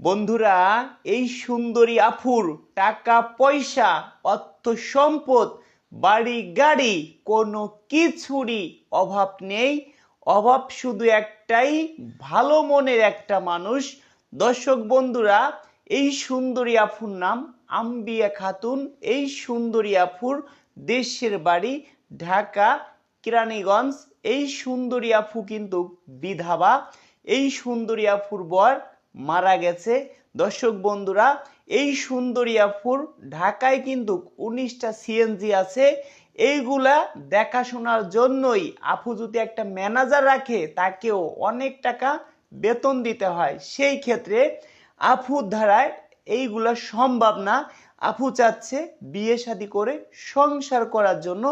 বন্ধুরা, এই সুন্দরী আফুর টাকা, পয়সা, অর্থ সম্পদ, বাড়ি, গাড়ি, কোনো কিছুরই অভাব নেই। অভাব শুধু একটাই, ভালো মনের একটা মানুষ। দর্শক বন্ধুরা, এই সুন্দরী আফুর নাম আম্বিয়া খাতুন। এই সুন্দরী আফুর দেশের বাড়ি ঢাকা, কিরানীগঞ্জ। এই সুন্দরী আফু কিন্তু বিধাবা। এই সুন্দরী আফুর বর মারা গেছে। দর্শক বন্ধুরা, এই সুন্দরী আফুর ঢাকায় কিন্তু উনিশটা সিএনজি আছে। এইগুলা দেখাশোনার জন্যই আপু যদি একটা ম্যানেজার রাখে, তাকেও অনেক টাকা বেতন দিতে হয়। সেই ক্ষেত্রে আফুর ধারায় এইগুলা সম্ভব না। আফু চাচ্ছে বিয়ে শাদী করে সংসার করার জন্য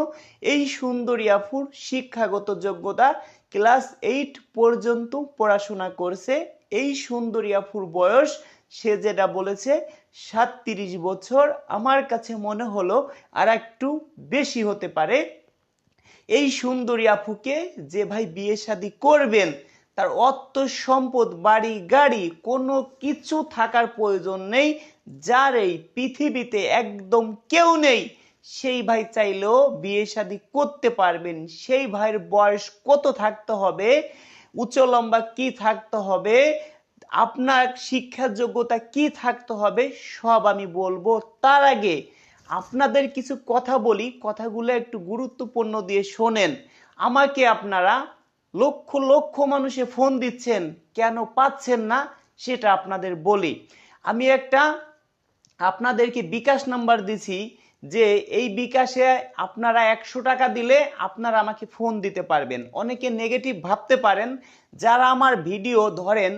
এই সুন্দরী আফুর শিক্ষাগত যোগ্যতা ক্লাস এইট পর্যন্ত পড়াশোনা করছে। এই সুন্দরী আফুর বয়স, সে যেটা বলেছে, সাতত্রিশ বছর। আমার কাছে মনে হলো আর একটু বেশি হতে পারে। এই সুন্দরী আপুকে যে ভাই বিয়ে শাদী করবেন, তার অর্থ সম্পদ, বাড়ি, গাড়ি, কোনো কিছু থাকার প্রয়োজন নেই। যার এই পৃথিবীতে একদম কেউ নেই, সেই ভাই চাইলেও বিয়ে শাদী করতে পারবেন। সেই ভাইয়ের বয়স কত থাকতে হবে? উচ্চ লম্বা কি থাকতে হবে? আপনার শিক্ষার যোগ্যতা কি থাকতে হবে? সব আমি বলব। তার আগে আপনাদের কিছু কথা বলি। কথাগুলো একটু গুরুত্বপূর্ণ দিয়ে শোনেন। আমাকে আপনারা লক্ষ লক্ষ মানুষে ফোন দিচ্ছেন, কেন পাচ্ছেন না সেটা আপনাদের বলি। আমি একটা আপনাদেরকে বিকাশ নাম্বার দিছি। যে এই বিকাশে আপনারা একশো টাকা দিলে আপনারা আমাকে ফোন দিতে পারবেন। অনেকে নেগেটিভ ভাবতে পারেন, যারা আমার ভিডিও ধরেন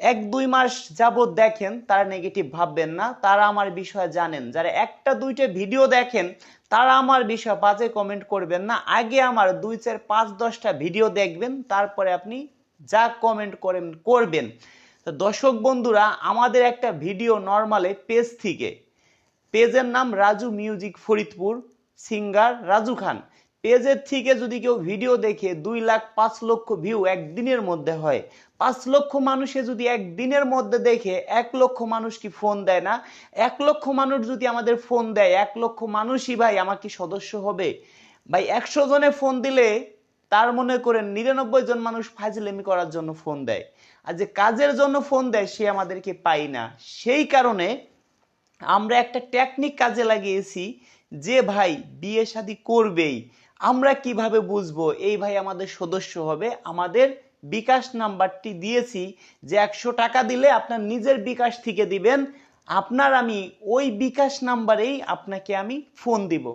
এক দুই মাস যাবত দেখেন, তারা নেগেটিভ ভাববেন না। তারা আমার বিষয়ে জানেন। যারা একটা দুইটা ভিডিও দেখেন, তারা আমার বিষয়ে বাজে কমেন্ট করবেন না। আগে আমার দুই, চার, পাঁচ, দশটা ভিডিও দেখবেন, তারপরে আপনি যা কমেন্ট করেন, করবেন। তো দর্শক বন্ধুরা, আমাদের একটা ভিডিও নর্মালে পেজ থেকে পেজের নাম রাজু মিউজিক ফরিদপুর, সিঙ্গার রাজু খান। পেজের থেকে যদি কেউ ভিডিও দেখে দুই লাখ পাঁচ লক্ষ ভিউ একদিনের মধ্যে হয়, পাঁচ লক্ষ মানুষে যদি একদিনের মধ্যে দেখে এক লক্ষ মানুষ কি ফোন দেয় না? এক লক্ষ মানুষ যদি আমাদের ফোন দেয়, এক লক্ষ মানুষই ভাই আমাকে সদস্য হবে? ভাই, একশো জনে ফোন দিলে তার মনে করেন নিরানব্বই জন মানুষ ফাজলেমি করার জন্য ফোন দেয়। আর যে কাজের জন্য ফোন দেয়, সে আমাদেরকে পাই না। সেই কারণে আমরা একটা টেকনিক কাজে লাগিয়েছি যে ভাই বিয়ে শাদী করবেই। আমরা কীভাবে বুঝব এই ভাই আমাদের সদস্য হবে? আমাদের বিকাশ নাম্বারটি দিয়েছি যে একশো টাকা দিলে আপনার নিজের বিকাশ থেকে দিবেন। আপনার আমি ওই বিকাশ নাম্বারেই আপনাকে আমি ফোন দিব।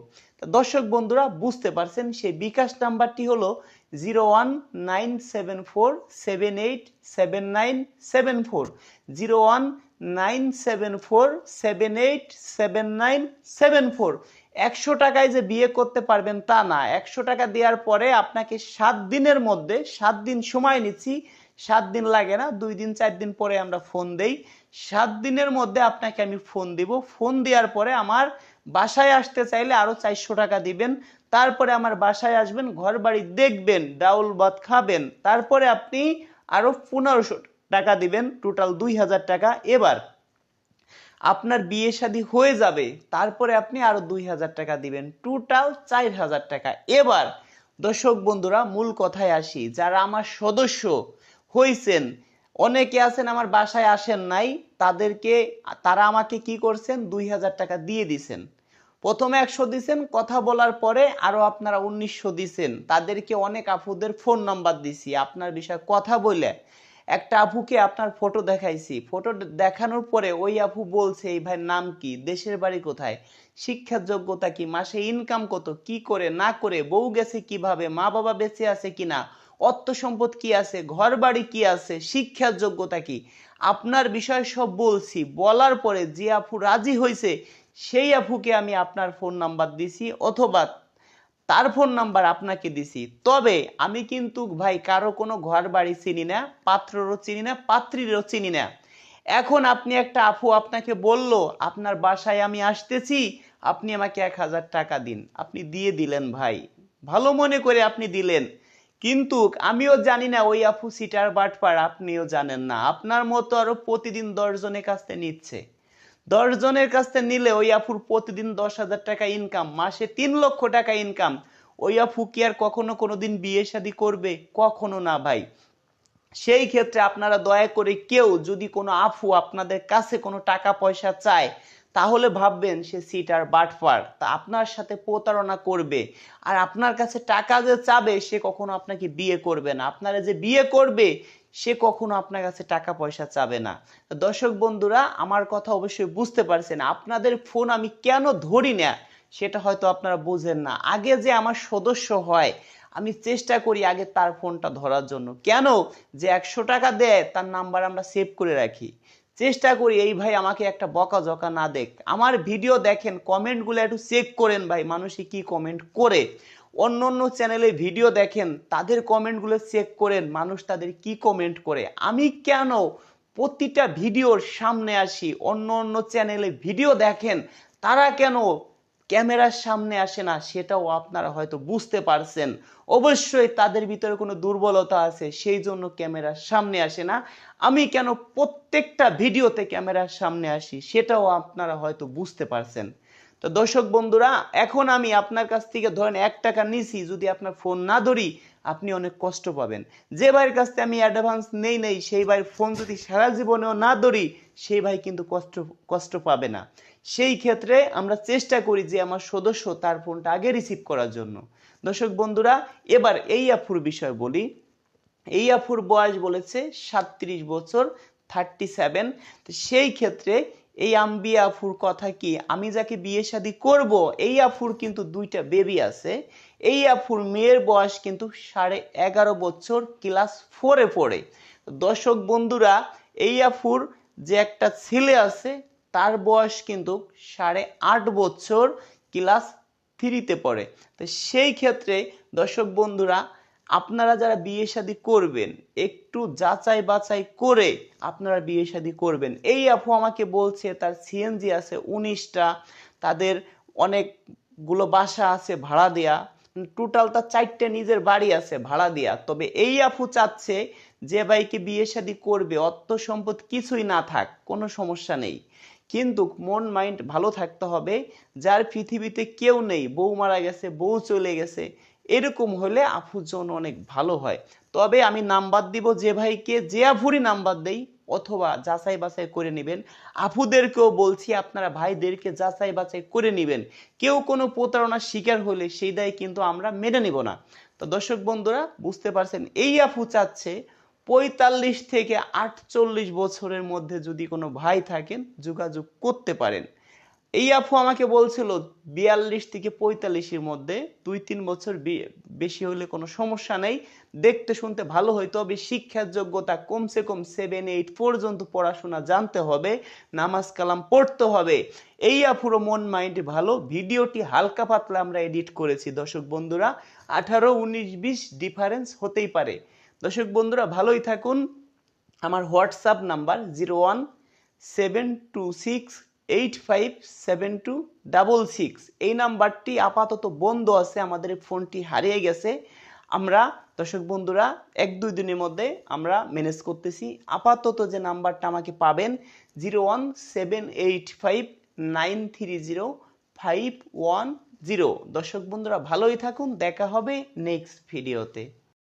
দর্শক বন্ধুরা, বুঝতে পারছেন, সেই বিকাশ নাম্বারটি হলো zero one nine seven four seven eight seven nine seven four zero one nine seven four seven eight seven nine seven four একশো টাকায় যে বিয়ে করতে পারবেন তা না। একশো টাকা দেওয়ার পরে আপনাকে সাত দিনের মধ্যে, সাত দিন সময় নিচ্ছি, সাত দিন লাগে না, দুই দিন, চার দিন পরে আমরা ফোন দেই। সাত দিনের মধ্যে আপনাকে আমি ফোন দিব। ফোন দেওয়ার পরে আমার বাসায় আসতে চাইলে আরও চারশো টাকা দিবেন। তারপরে আমার বাসায় আসবেন ঘর বাড়ি দেখবেন, ডাউল ভাত খাবেন। তারপরে আপনি আরও পনেরোশো টাকা দিবেন টোটাল দুই হাজার টাকা। এবার আপনার বিয়ে শাদী হয়ে যাবে, তারপরে আপনি আরও দুই হাজার টাকা দিবেন টোটাল চার হাজার টাকা। এবার দর্শক বন্ধুরা, মূল কথায় আসি, যারা আমার সদস্য হয়েছেন অনেকে আছেন, আমার বাসায় আসেন নাই, তাদেরকে, তারা আমাকে কি করছেন? দুই হাজার টাকা দিয়ে দিছেন। প্রথমে একশো দিছেন, কথা বলার পরে আরও আপনারা উনিশশো দিছেন। তাদেরকে অনেক আপুদের ফোন নাম্বার দিছি। আপনার বিষয়ে কথা বলে একটা আপুকে আপনার ফটো দেখাইছি। ফটো দেখানোর পরে ওই আপু বলছে, এই ভাই নাম কি? দেশের বাড়ি কোথায়? শিক্ষার যোগ্যতা কি? মাসে ইনকাম কত? কি করে? না করে? বউ গেছে কীভাবে? মা বাবা বেঁচে আছে কিনা? অর্থ সম্পদ কি আছে ঘর বাড়ি কি আছে, শিক্ষার যোগ্যতা কি? আপনার বিষয় সব বলছি। বলার পরে যে আপু রাজি হয়েছে সেই আপুকে আমি আপনার ফোন নাম্বার দিছি অথবা তার ফোন নাম্বার আপনাকে দিছি। তবে আমি কিন্তু ভাই কারও কোনো ঘর বাড়ি চিনি না, পাত্ররও চিনি না, পাত্রীরও চিনি না। এখন আপনি একটা আপু আপনাকে বলল, আপনার বাসায় আমি আসতেছি, আপনি আমাকে এক হাজার টাকা দিন। আপনি দিয়ে দিলেন ভাই। ভালো মনে করে আপনি দিলেন। কিন্তু আমিও জানি না, ওই আপু সিটার বাটপার, আপনিও জানেন না। আপনার মতো আরও প্রতিদিন দশ জনের কাছ থেকে নিচ্ছে। দশ জনের কাছ থেকে নিলে ওই আপুর প্রতিদিন দশ হাজার টাকা ইনকাম মাসে তিন লক্ষ টাকা ইনকাম ওই আপু কি আর কখনো কোনোদিন বিয়ে শাদী করবে? কখনো না ভাই। সেই ক্ষেত্রে আপনারা দয়া করে কেউ যদি কোনো আফু আপনাদের কাছে কোনো টাকা পয়সা চায় তাহলে ভাববেন সে সিটার বাটফার তা আপনার সাথে প্রতারণা করবে। আর আপনার কাছে টাকা যে চাবে, সে কখনো আপনাকে বিয়ে করবে না। আপনারা যে বিয়ে করবে, সে কখনো আপনার কাছে টাকা পয়সা চাবে না। দর্শক বন্ধুরা, আমার কথা অবশ্যই বুঝতে পারছেন। আপনাদের ফোন আমি কেন ধরি না, সেটা হয়তো আপনারা বোঝেন না। আগে যে আমার সদস্য হয়, আমি চেষ্টা করি আগে তার ফোনটা ধরার জন্য। কেন? যে একশো টাকা দেয়, তার নাম্বার আমরা সেভ করে রাখি। চেষ্টা করি, এই ভাই আমাকে একটা বকা জকা না দেখ। আমার ভিডিও দেখেন, কমেন্টগুলো একটু চেক করেন ভাই, মানুষই কি কমেন্ট করে। অন্য অন্য চ্যানেলে ভিডিও দেখেন, তাদের কমেন্টগুলো চেক করেন, মানুষ তাদের কি কমেন্ট করে। আমি কেন প্রতিটা ভিডিওর সামনে আসি, অন্য অন্য চ্যানেলে ভিডিও দেখেন, তারা কেন ক্যামেরার সামনে আসে না, সেটাও আপনারা হয়তো বুঝতে পারছেন। অবশ্যই তাদের ভিতরে কোনো দুর্বলতা আছে, সেই জন্য ক্যামেরার সামনে আসে না। আমি কেন প্রত্যেকটা ভিডিওতে ক্যামেরার সামনে আসি, সেটাও আপনারা হয়তো বুঝতে পারছেন। তো দর্শক বন্ধুরা, এখন আমি আপনার কাছ থেকে ধরেন এক টাকা নিছি, যদি আপনার ফোন না ধরি আপনি অনেক কষ্ট পাবেন। যে ভাইয়ের কাছ থেকে আমি অ্যাডভান্স নেই নেই, সেই ভাইয়ের ফোন যদি সারা জীবনেও না ধরি, সেই ভাই কিন্তু কষ্ট কষ্ট পাবে না। সেই ক্ষেত্রে আমরা চেষ্টা করি যে আমার সদস্য তার ফোনটা আগে রিসিভ করার জন্য। দর্শক বন্ধুরা, এবার এই আফুর বিষয় বলি। এই আফুর বয়স বলেছে সাতত্রিশ বছর থার্টি সেভেন সেই ক্ষেত্রে এই আম্বি আফুর কথা কি? আমি যাকে বিয়ে শাদী করব, এই আফুর কিন্তু দুইটা বেবি আছে। এই আফুর মেয়ের বয়স কিন্তু সাড়ে এগারো বছর ক্লাস ফোরে পড়ে। দর্শক বন্ধুরা, এই আফুর যে একটা ছেলে আছে, তার বয়স কিন্তু সাড়ে আট বছর ক্লাস থ্রিতে পড়ে। তো সেই ক্ষেত্রে দর্শক বন্ধুরা আপনারা যারা বিয়ে শাদী করবেন, একটু যাচাই বাছাই করে আপনারা বিয়ে শাদী করবেন। এই আপু আমাকে বলছে, তার সিএনজি আছে উনিশটা, তাদের অনেকগুলো বাসা আছে ভাড়া দেয়া টোটাল তার চারটে নিজের বাড়ি আছে ভাড়া দেয়া। তবে এই আপু চাচ্ছে যে ভাইকে বিয়ে শাদী করবে, অর্থ সম্পদ কিছুই না থাক, কোনো সমস্যা নেই। কিন্তু মন, মাইন্ড ভালো থাকতে হবে, যার পৃথিবীতে কেউ নেই, বউ মারা গেছে, বউ চলে গেছে এরকম হলে আফুর জন্য অনেক ভালো হয়। তবে আমি নাম্বার দিব যে ভাইকে, যে আফুরই নাম্বার দেই, অথবা যাচাই বাছাই করে নেবেন। আফুদেরকেও বলছি, আপনারা ভাইদেরকে যাচাই বাছাই করে নেবেন। কেউ কোনো প্রতারণার শিকার হলে সেই দায় কিন্তু আমরা মেনে নিব না। তো দর্শক বন্ধুরা, বুঝতে পারছেন, এই আফু চাচ্ছে পঁয়তাল্লিশ থেকে আটচল্লিশ বছরের মধ্যে যদি কোনো ভাই থাকেন, যোগাযোগ করতে পারেন। এই আফু আমাকে বলছিল বিয়াল্লিশ থেকে পঁয়তাল্লিশের মধ্যে দুই, তিন বছর বেশি হলে কোনো সমস্যা নেই। দেখতে শুনতে ভালো হয়, তবে শিক্ষার যোগ্যতা কমসে কম সেভেন এইট পর্যন্ত পড়াশোনা জানতে হবে, নামাজ কালাম পড়তে হবে। এই আফুরো মন মাইন্ড ভালো, ভিডিওটি হালকা পাতলা আমরা এডিট করেছি। দর্শক বন্ধুরা, আঠারো, উনিশ, বিশ ডিফারেন্স হতেই পারে। দর্শক বন্ধুরা, ভালোই থাকুন। আমার WhatsApp number zero one seven two six eight five seven two double six. এই নাম্বারটি আপাতত বন্ধ আছে, আমাদের ফোনটি হারিয়ে গেছে। আমরা, দর্শক বন্ধুরা, এক দুই দিনের মধ্যে আমরা ম্যানেজ করতেছি। আপাতত যে নাম্বারটা আমাকে পাবেন, zero one seven eight five nine three zero five one zero. দর্শক বন্ধুরা, ভালোই থাকুন, দেখা হবে নেক্সট ভিডিওতে।